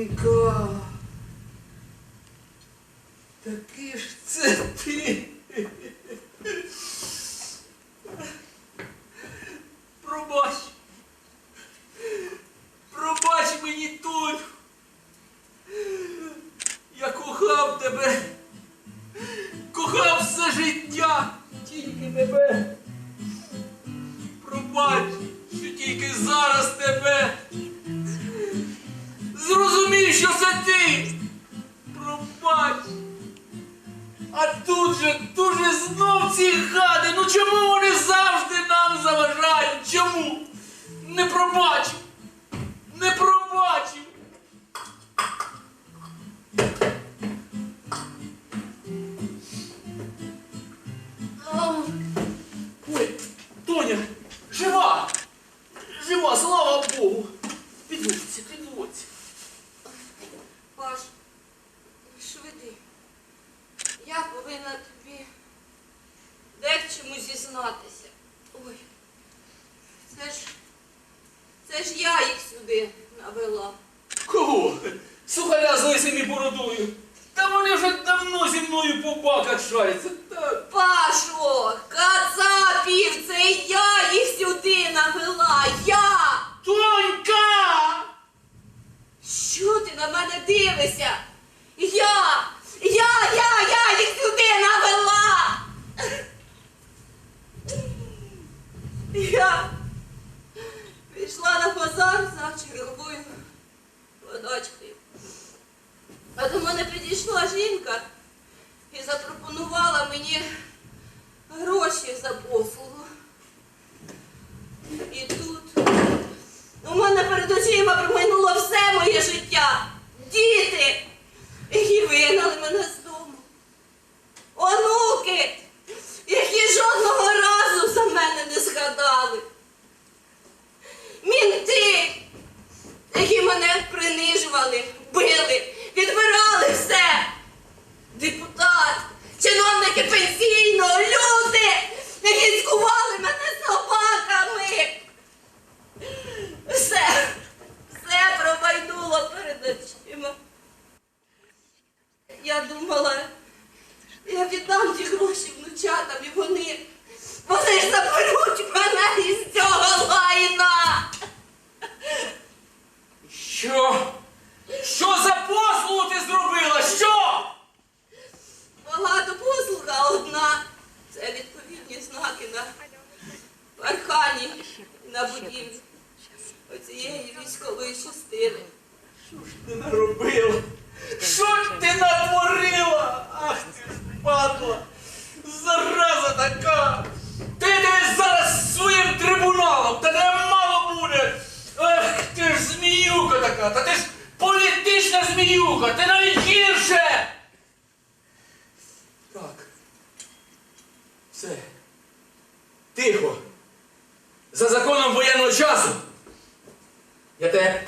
Донька, таки ж це ти. Ці гади. Ну чому вони завжди нам заважають? Чому? Не пробачив. Це ж, це ж я їх сюди навела. Кого? Сухаря з лисим і бородою. Та вони вже давно зі мною по баках шаряться. Та... Пашо, кацапів, це я їх сюди навела. Я! Тонька! Що ти на мене дивишся? Я! Я, я, я їх сюди навела! Я пішла на базар за черговою водочкою. А до мене підійшла жінка і запропонувала мені гроші за послугу. Віддам ті гроші внучатам, і вони, вони ж заберуть мене із цього лайна. Що? Що за послугу ти зробила? Що? Багато послуга одна. Це відповідні знаки на паркані на будівлі оцієї військової частини. Що ж ти наробила? Що ж ти натворила? Ах ти ж падла! Зараза така! Ти десь зараз своїм трибуналом, та тебе мало буде! Ах ти ж зміюка така! Та ти ж політична зміюка! Ти навіть гірше! Так. Все. Тихо. За законом воєнного часу. Я тебе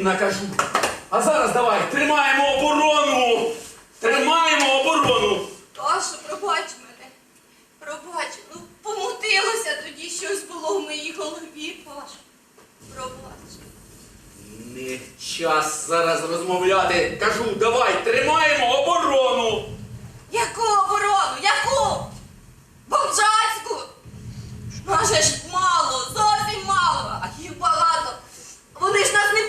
потім накажу. А зараз давай, тримаємо оборону! Тримаємо оборону! Паша, пробач мене. Пробач. Ну, помутилося тоді, щось було в моїй голові, Паша. Пробач. Не час зараз розмовляти. Кажу, давай, тримаємо оборону! Яку оборону? Яку? Бомжацьку? Може ж мало, зовсім мало, а їх багато. Вони ж нас не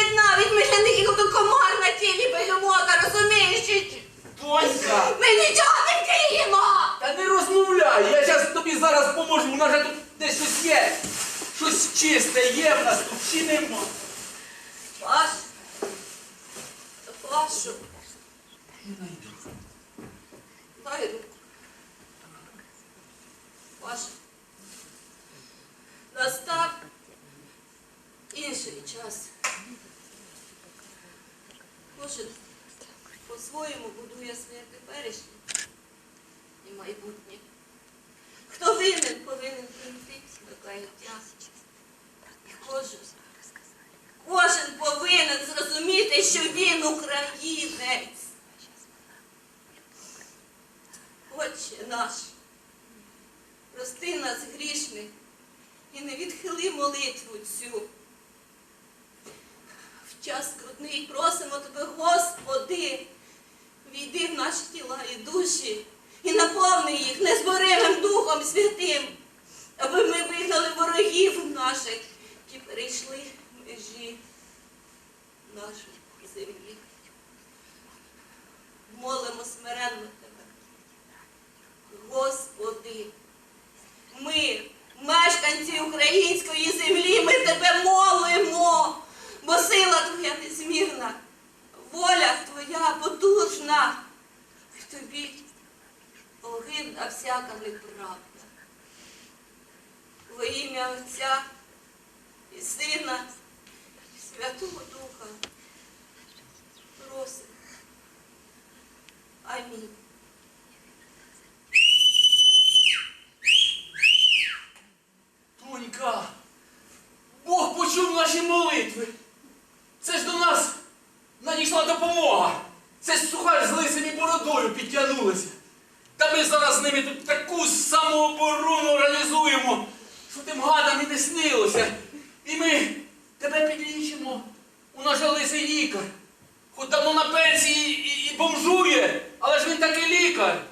помітять навіть, ми ж для них комар на тілі бегемота, розумієш? чи- Ми нічого не діємо! Та не розмовляй! Я зараз тобі зараз поможу. У нас же тут десь щось є. Щось чисте є в нас тут чи нема. Паш, Пашу, дай руку. Паша, настав інший час. Кожен по-своєму будує своє теперішнє і майбутнє. Хто винен, повинен прийти до каяття. І кожен Кожен повинен зрозуміти, що він українець. Отче наш, прости нас грішних і не відхили молитву цю. Час скрутний просимо тебе, Господи, війди в наші тіла і душі і наповни їх незборимим Духом Святим, аби ми вигнали ворогів наших, які перейшли межі нашої землі. Молимо смиренно тебе. Господи, ми, мешканці української землі, ми тебе молимо, бо сила твоя незмірна, воля твоя потужна, в тобі огидна всяка неправда. Во ім'я Отця і Сина, і Святого Духа просимо. Амінь. з ними тут таку самооборону реалізуємо, що тим гадам і не снилося. І ми тебе підлічимо. У нас же лисий лікар. Хоч давно на пенсії і, і бомжує, але ж він такий лікар.